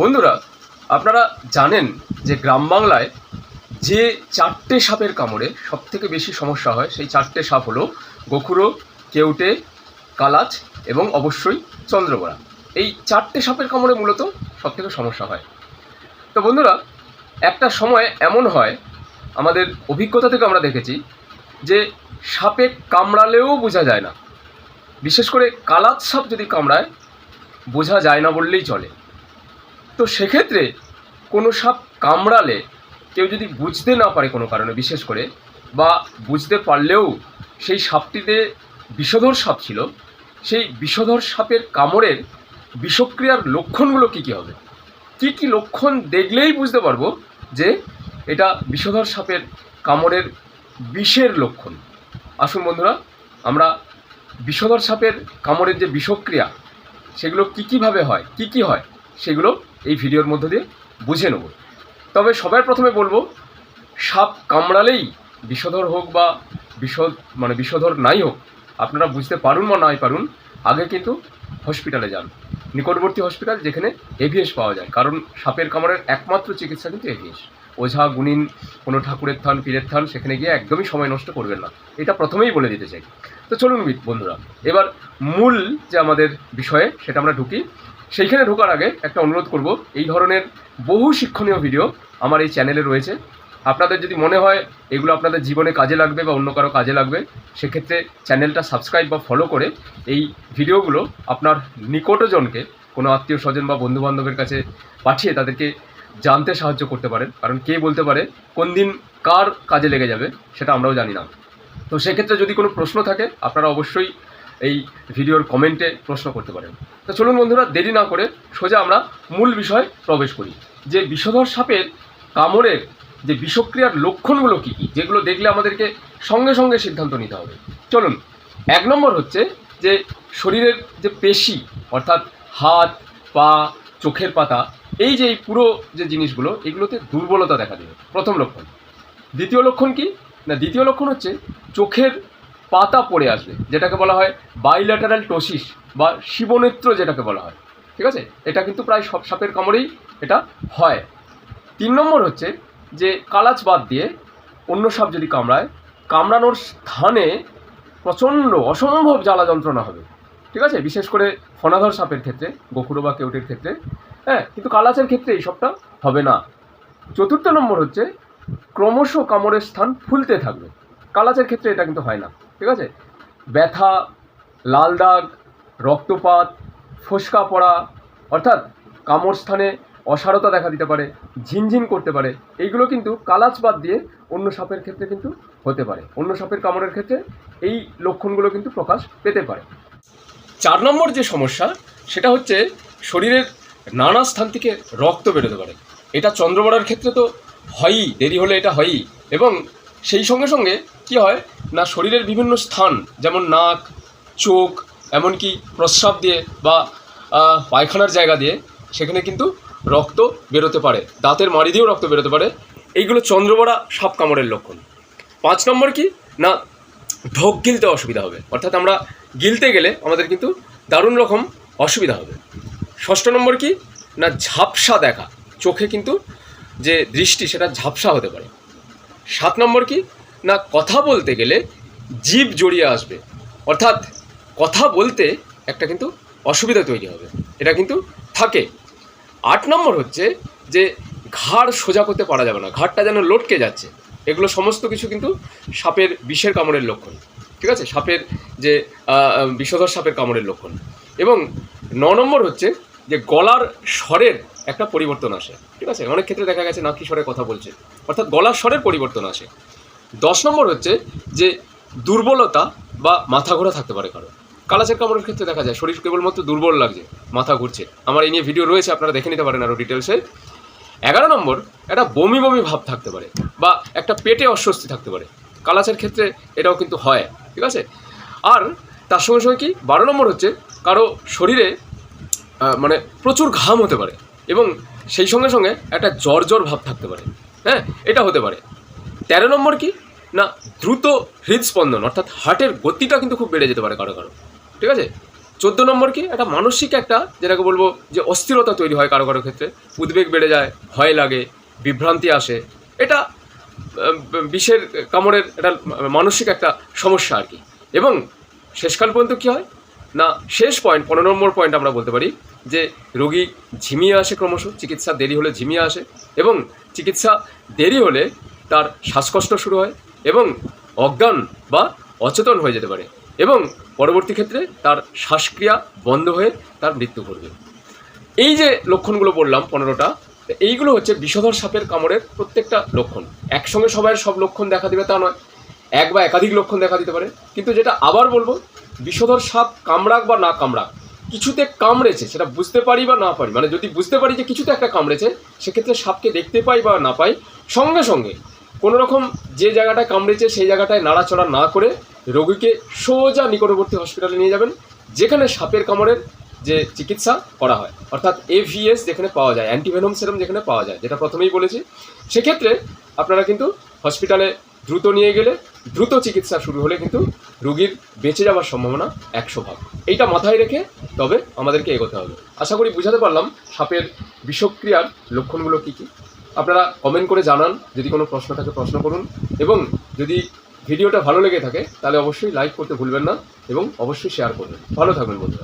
বন্ধুরা, আপনারা জানেন যে গ্রাম বাংলায় যে চারটে সাপের কামড়ে সব থেকে বেশি সমস্যা হয়, সেই চারটে সাপ হলো গোখুরো, কেউটে, কালাচ এবং অবশ্যই চন্দ্রবড়া এই চারটে সাপের কামড়ে মূলত সব থেকে সমস্যা হয়। তো বন্ধুরা, একটা সময় এমন হয়, আমাদের অভিজ্ঞতা থেকে আমরা দেখেছি যে সাপে কামড়ালেও বোঝা যায় না। বিশেষ করে কালাত সাপ যদি কামড়ায়, বোঝা যায় না বললেই চলে। তো সেক্ষেত্রে কোনো সাপ কামড়ালে কেউ যদি বুঝতে না পারে কোনো কারণে, বিশেষ করে, বা বুঝতে পারলেও সেই সাপটিতে বিষধর সাপ ছিল, সেই বিষধর সাপের কামড়ের বিষক্রিয়ার লক্ষণগুলো কী কী হবে? কী কী লক্ষণ দেখলেই বুঝতে পারব যে এটা বিষধর সাপের কামড়ের বিষের লক্ষণ। আসুন বন্ধুরা, আমরা বিষধর সাপের কামড়ের যে বিষক্রিয়া, সেগুলো কী কীভাবে হয়, কী কী হয়, সেগুলো এই ভিডিওর মধ্য দিয়ে বুঝে নেব। তবে সবার প্রথমে বলব, সাপ কামড়ালেই বিষধর হোক বা বিষদ মানে বিষধর নাই হোক, আপনারা বুঝতে পারুন বা নাই পারুন, আগে কিন্তু হসপিটালে যান। নিকটবর্তী হসপিটাল যেখানে এভিএস পাওয়া যায়, কারণ সাপের কামড়ের একমাত্র চিকিৎসা কিন্তু এভিএস ওঝা, গুণিন, কোনো ঠাকুরের থান, পীরের থান, সেখানে গিয়ে একদমই সময় নষ্ট করবেন না। এটা প্রথমেই বলে দিতে চাই। তো চলুন বন্ধুরা, এবার মূল যে আমাদের বিষয়ে সেটা আমরা ঢুকি সেইখানে ঢোকার আগে একটা অনুরোধ করব, এই ধরনের বহু শিক্ষণীয় ভিডিও আমার এই চ্যানেলে রয়েছে। আপনাদের যদি মনে হয় এগুলো আপনাদের জীবনে কাজে লাগবে বা অন্য কারও কাজে লাগবে, সেক্ষেত্রে চ্যানেলটা সাবস্ক্রাইব বা ফলো করে এই ভিডিওগুলো আপনার নিকটজনকে, কোনো আত্মীয় স্বজন বা বন্ধু বান্ধবের কাছে পাঠিয়ে তাদেরকে জানতে সাহায্য করতে পারেন। কারণ কে বলতে পারে কোন দিন কার কাজে লেগে যাবে, সেটা আমরাও জানি না। তো সেক্ষেত্রে যদি কোনো প্রশ্ন থাকে, আপনারা অবশ্যই এই ভিডিওর কমেন্টে প্রশ্ন করতে পারেন। তো চলুন বন্ধুরা, দেরি না করে সোজা আমরা মূল বিষয়ে প্রবেশ করি। যে বিষধর সাপের কামড়ের যে বিষক্রিয়ার লক্ষণগুলো কী কী, যেগুলো দেখলে আমাদেরকে সঙ্গে সঙ্গে সিদ্ধান্ত নিতে হবে। চলুন, এক নম্বর হচ্ছে যে শরীরের যে পেশি, অর্থাৎ হাত, পা, চোখের পাতা, এই যে পুরো যে জিনিসগুলো, এগুলোতে দুর্বলতা দেখা দেবে প্রথম লক্ষণ। দ্বিতীয় লক্ষণ কি? না, দ্বিতীয় লক্ষণ হচ্ছে চোখের পাতা পড়ে আসবে, যেটাকে বলা হয় বাইল্যাটারাল টোসিস বা শিবনেত্র যেটাকে বলা হয়। ঠিক আছে? এটা কিন্তু প্রায় সব সাপের কামড়েই এটা হয়। তিন নম্বর হচ্ছে যে কালাচ বাদ দিয়ে অন্য সাপ যদি কামড়ায়, কামড়ানোর স্থানে প্রচণ্ড অসম্ভব জ্বালা যন্ত্রণা হবে। ঠিক আছে? বিশেষ করে ফনাধর সাপের ক্ষেত্রে গোকুরো বা কেউটের ক্ষেত্রে। হ্যাঁ কিন্তু কালাচের ক্ষেত্রে এইসবটা হবে না। চতুর্থ নম্বর হচ্ছে ক্রমশ কামড়ের স্থান ফুলতে থাকবে। কালাচের ক্ষেত্রে এটা কিন্তু হয় না। ঠিক আছে? ব্যথা, লাল দাগ, রক্তপাত, ফোসকা পড়া, অর্থাৎ কামড় স্থানে অসারতা দেখা দিতে পারে, ঝিনঝিন করতে পারে, এইগুলো কিন্তু কালাচ বাদ দিয়ে অন্য সাপের ক্ষেত্রে কিন্তু হতে পারে। অন্য সাপের কামড়ের ক্ষেত্রে এই লক্ষণগুলো কিন্তু প্রকাশ পেতে পারে। চার নম্বর যে সমস্যা, সেটা হচ্ছে শরীরের নানা স্থান থেকে রক্ত বেরোতে পারে। এটা চন্দ্রবড়ার ক্ষেত্রে তো হয়ই, দেরি হলে এটা হয়ই। এবং সেই সঙ্গে সঙ্গে কি হয়, না শরীরের বিভিন্ন স্থান, যেমন নাক, চোখ, এমনকি প্রস্রাব দিয়ে বা পায়খানার জায়গা দিয়ে সেখানে কিন্তু রক্ত বেরোতে পারে। দাঁতের মাড়ি দিয়েও রক্ত বেরোতে পারে। এইগুলো চন্দ্রবড়া সাপ কামড়ের লক্ষণ। পাঁচ নম্বর কি, না ঢোক গিলতে অসুবিধা হবে। অর্থাৎ আমরা গিলতে গেলে আমাদের কিন্তু দারুণ রকম অসুবিধা হবে। ষষ্ঠ নম্বর কি, না ঝাপসা দেখা। চোখে কিন্তু যে দৃষ্টি, সেটা ঝাপসা হতে পারে। সাত নম্বর কি? না, কথা বলতে গেলে জীব জড়িয়ে আসবে। অর্থাৎ কথা বলতে একটা কিন্তু অসুবিধা তৈরি হবে। এটা কিন্তু থাকে। আট নম্বর হচ্ছে যে ঘাড় সোজা করতে পারা যাবে না। ঘাড়টা যেন লটকে যাচ্ছে। এগুলো সমস্ত কিছু কিন্তু সাপের বিষের কামড়ের লক্ষণ। ঠিক আছে? সাপের যে বিষধর সাপের কামড়ের লক্ষণ। এবং ন নম্বর হচ্ছে যে গলার স্বরের একটা পরিবর্তন আসে, ঠিক আছে? অনেক ক্ষেত্রে দেখা গেছে নাকি স্বরে কথা বলছে। অর্থাৎ গলার স্বরের পরিবর্তন আসে। দশ নম্বর হচ্ছে যে দুর্বলতা বা মাথা ঘোরা থাকতে পারে কারও। কালাচের কামড়ের ক্ষেত্রে দেখা যায়, শরীর কেবলমাত্র দুর্বল লাগছে, মাথা ঘুরছে। আমার এই নিয়ে ভিডিও রয়েছে, আপনারা দেখে নিতে পারেন আরও ডিটেলসে এগারো নম্বর, একটা বমি বমি ভাব থাকতে পারে বা একটা পেটে অস্বস্তি থাকতে পারে। কালাচের ক্ষেত্রে এটাও কিন্তু হয়, ঠিক আছে? আর তার সঙ্গে সঙ্গে কি? বারো নম্বর হচ্ছে কারও শরীরে মানে প্রচুর ঘাম হতে পারে। এবং সেই সঙ্গে সঙ্গে একটা জ্বর জ্বর ভাব থাকতে পারে। হ্যাঁ এটা হতে পারে। তেরো নম্বর কি? না, দ্রুত হৃদস্পন্দন, অর্থাৎ হার্টের গতিটা কিন্তু খুব বেড়ে যেতে পারে কারও কারও। ঠিক আছে? চোদ্দ নম্বর কি? একটা মানসিক একটা যেটাকে বলব যে অস্থিরতা তৈরি হয় কারও কারও ক্ষেত্রে। উদ্বেগ বেড়ে যায়, ভয় লাগে, বিভ্রান্তি আসে। এটা বিষের কামড়ের একটা মানসিক একটা সমস্যা আর কি। এবং শেষকাল পর্যন্ত কী হয়? না, শেষ পয়েন্ট পনেরো নম্বর পয়েন্ট আমরা বলতে পারি। যে রোগী ঝিমিয়ে আসে ক্রমশ, চিকিৎসা দেরি হলে ঝিমিয়ে আসে এবং চিকিৎসা দেরি হলে তার শ্বাসকষ্ট শুরু হয় এবং অজ্ঞান বা অচেতন হয়ে যেতে পারে এবং পরবর্তী ক্ষেত্রে তার শ্বাসক্রিয়া বন্ধ হয়ে তার মৃত্যু ঘটবে। এই যে লক্ষণগুলো বললাম পনেরোটা, এইগুলো হচ্ছে বিষধর সাপের কামড়ের প্রত্যেকটা লক্ষণ। একসঙ্গে সবাই সব লক্ষণ দেখা দেবে তা নয়, এক বা একাধিক লক্ষণ দেখা দিতে পারে। কিন্তু যেটা আবার বলব, বিষধর সাপ কামড়াক বা না কামড়াক কিছুতে কামড়েছে, সেটা বুঝতে পারি বা না পারি মানে যদি বুঝতে পারি যে কিছুতে একটা কামড়েছে, সেক্ষেত্রে সাপকে দেখতে পাই বা না পাই, সঙ্গে সঙ্গে কোনো রকম যে জায়গাটায় কামড়েছে সেই জায়গাটায় নাড়াচড়া না করে রোগীকে সোজা নিকটবর্তী হসপিটালে নিয়ে যাবেন, যেখানে সাপের কামড়ের যে চিকিৎসা করা হয়, অর্থাৎ এভিএস যেখানে পাওয়া যায়, অ্যান্টিভেনম সেরাম যেখানে পাওয়া যায়, যেটা প্রথমেই বলেছি। সেক্ষেত্রে আপনারা কিন্তু হসপিটালে দ্রুত নিয়ে গেলে দ্রুত চিকিৎসা শুরু হলে কিন্তু রুগীর বেঁচে যাওয়ার সম্ভাবনা একশো ভাগ। এইটা মাথায় রেখে তবে আমাদেরকে এগোতে হবে। আশা করি বুঝাতে পারলাম সাপের বিষক্রিয়ার লক্ষণগুলো কী কী। আপনারা কমেন্ট করে জানান, যদি কোনো প্রশ্ন থাকে প্রশ্ন করুন। এবং যদি ভিডিওটা ভালো লেগে থাকে, তাহলে অবশ্যই লাইক করতে ভুলবেন না এবং অবশ্যই শেয়ার করবেন। ভালো থাকবেন বন্ধুরা।